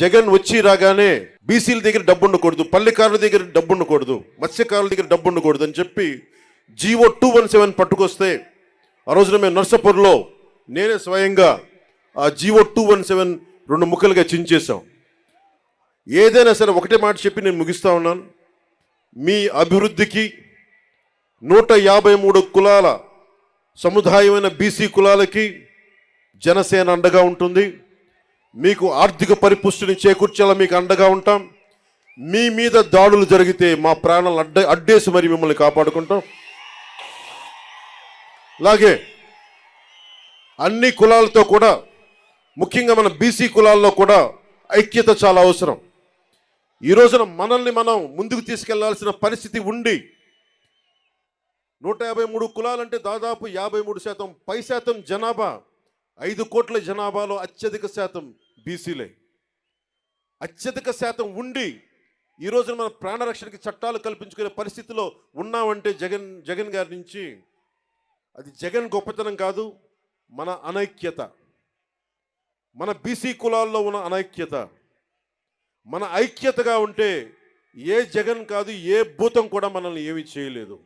జగన్ వచ్చి రాగానే బీసీల దగ్గర డబ్బు ఉండకూడదు పల్లెకారుల దగ్గర డబ్బు ఉండకూడదు మత్స్యకారుల దగ్గర డబ్బు ఉండకూడదు అని చెప్పి జీవో టూ వన్ సెవెన్ పట్టుకొస్తే ఆ రోజున మేము నర్సపూర్లో నేనే స్వయంగా ఆ జీవో టూ వన్ సెవెన్ రెండు ముక్కలుగా చించేశాం. ఏదైనా సరే ఒకటే మాట చెప్పి నేను ముగిస్తా ఉన్నాను. మీ అభివృద్ధికి నూట యాభై మూడు కులాల సముదాయమైన బీసీ కులాలకి జనసేన అండగా ఉంటుంది. మీకు ఆర్థిక పరిపుష్టిని చేకూర్చేలా మీకు అండగా ఉంటాం. మీ మీద దాడులు జరిగితే మా ప్రాణాలు అడ్డ అడ్డేసి మరి మిమ్మల్ని కాపాడుకుంటాం. అలాగే అన్ని కులాలతో కూడా ముఖ్యంగా మన బీసీ కులాల్లో కూడా ఐక్యత చాలా అవసరం. ఈ రోజున మనల్ని మనం ముందుకు తీసుకెళ్ళాల్సిన పరిస్థితి ఉండి నూట యాభై మూడు కులాలంటే దాదాపు యాభై మూడు శాతం పై శాతం జనాభా ఐదు కోట్ల జనాభాలో అత్యధిక శాతం బీసీలే. అత్యధిక శాతం ఉండి ఈ రోజున మన ప్రాణరక్షణకి చట్టాలు కల్పించుకునే పరిస్థితిలో ఉన్నామంటే జగన్ జగన్ గారి నుంచి అది జగన్ గొప్పతనం కాదు మన అనైక్యత. మన బీసీ కులాల్లో ఉన్న అనైక్యత. మన ఐక్యతగా ఉంటే ఏ జగన్ కాదు ఏ భూతం కూడా మనల్ని ఏమీ చేయలేదు.